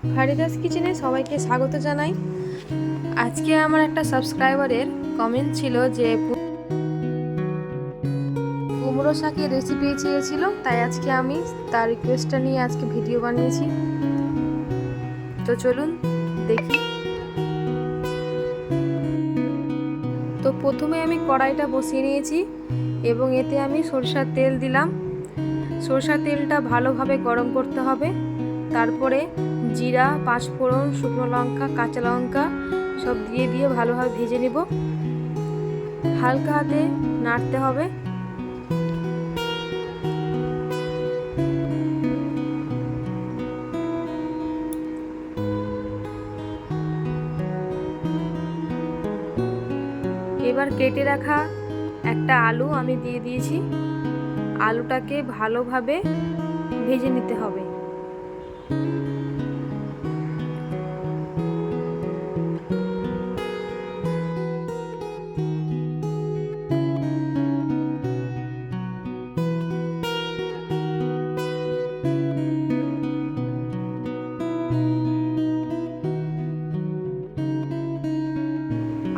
ফারিদাস কিচেনে সবাইকে স্বাগত জানাই। আজকে আমার একটা সাবস্ক্রাইবারের কমেন্ট ছিল যে কুমড়ো শাকের রেসিপি চেয়েছিল, তাই আজকে আমি তার রিকোয়েস্টটা নিয়ে আজকে ভিডিও বানিয়েছি। তো চলুন দেখি। তো প্রথমে আমি কড়াইটা বসিয়ে নিয়েছি এবং এতে আমি সরষার তেল দিলাম। সরষার তেলটা ভালোভাবে গরম করতে হবে। তারপরে জিরা, পাঁচফোড়ন, শুকনো লঙ্কা, কাঁচা লঙ্কা সব দিয়ে দিয়ে ভালোভাবে ভেজে নেব। হালকা হাতে নাড়তে হবে। এবার কেটে রাখা একটা আলু আমি দিয়ে দিয়েছি। আলুটাকে ভালোভাবে ভেজে নিতে হবে।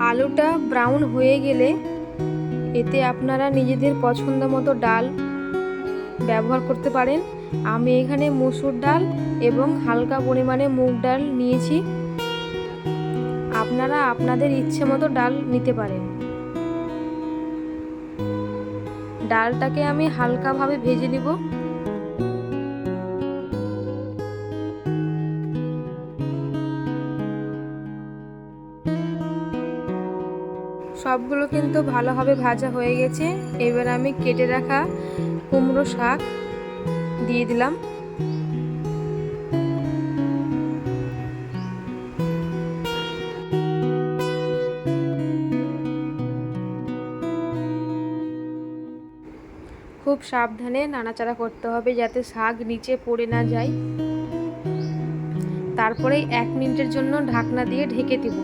আলুটা ব্রাউন হয়ে গেলে এতে আপনারা নিজেদের পছন্দ মতো ডাল ব্যবহার করতে পারেন। আমি এখানে মুসুর ডাল এবং হালকা পরিমাণে মুগ ডাল নিয়েছি। আপনারা আপনাদের ইচ্ছে মতো ডাল নিতে পারেন। ডালটাকে আমি হালকাভাবে ভেজে নিব। সবগুলো কিন্তু ভালোভাবে ভাজা হয়ে গেছে। এবার আমি কেটে রাখা কুমড়ো শাক দিয়ে দিলাম। খুব সাবধানে নাড়াচাড়া করতে হবে যাতে শাক নিচে পড়ে না যায়। তারপরে এক মিনিটের জন্য ঢাকনা দিয়ে ঢেকে দিব।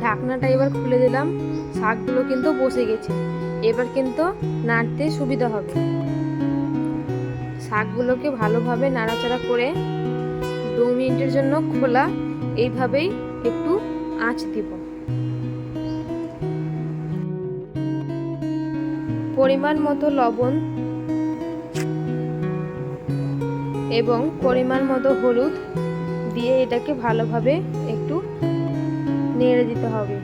ঢাকনাটা এবার খুলে দিলাম। শাকগুলো কিন্তু বসে গেছে। এবার কিন্তু নাড়তে সুবিধা হবে। শাকগুলোকে ভালোভাবে নাড়াচাড়া করে দু মিনিটের জন্য খোলা। এইভাবেই একটু আঁচ দিব। পরিমাণ মতো লবণ এবং পরিমাণ মতো হলুদ দিয়ে এটাকে ভালোভাবে একটু নেড়ে দিতে হবে।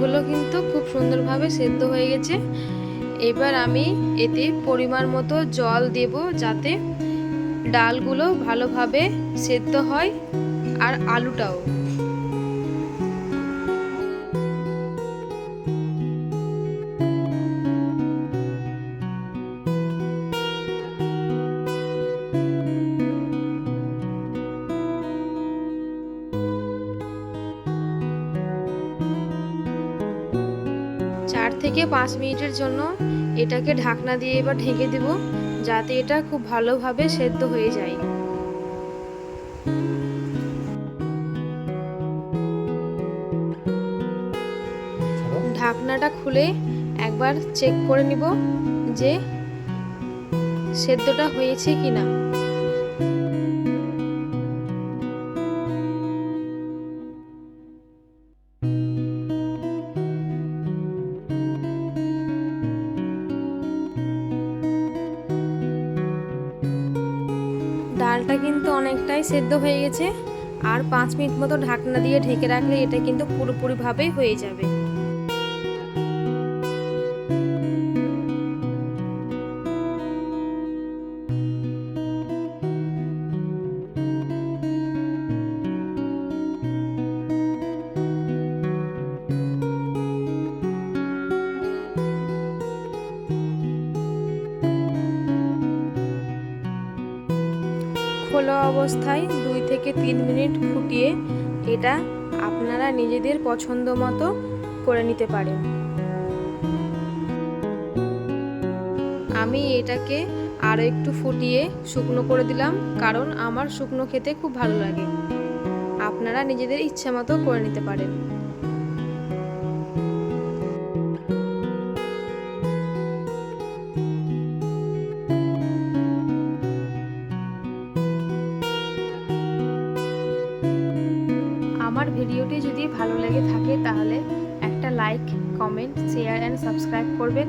শাকগুলো কিন্তু খুব সুন্দরভাবে সেদ্ধ হয়ে গেছে। এবার আমি এতে পরিমাণ মতো জল দেব যাতে ডালগুলো ভালোভাবে সেদ্ধ হয়, আর আলুটাও। থেকে পাঁচ মিনিটের জন্য এটাকে ঢাকনা দিয়ে এবার ঢেকে দেব, যাতে এটা খুব ভালোভাবে সেদ্ধ হয়ে যায়। ঢাকনাটা খুলে একবার চেক করে নিব যে সেদ্ধটা হয়েছে কিনা। ডালটা কিন্তু অনেকটাই সেদ্ধ হয়ে গেছে। আর পাঁচ মিনিট মতো ঢাকনা দিয়ে ঢেকে রাখলে এটা কিন্তু পুরোপুরিভাবেই হয়ে যাবে। খোলা অবস্থায় দুই থেকে তিন মিনিট ফুটিয়ে এটা আপনারা নিজেদের পছন্দ মতো করে নিতে পারেন। আমি এটাকে আরও একটু ফুটিয়ে শুকনো করে দিলাম, কারণ আমার শুকনো খেতে খুব ভালো লাগে। আপনারা নিজেদের ইচ্ছা মতো করে নিতে পারেন। ভিডিওটি যদি ভালো লেগে থাকে তাহলে একটা like comment share and subscribe করবেন।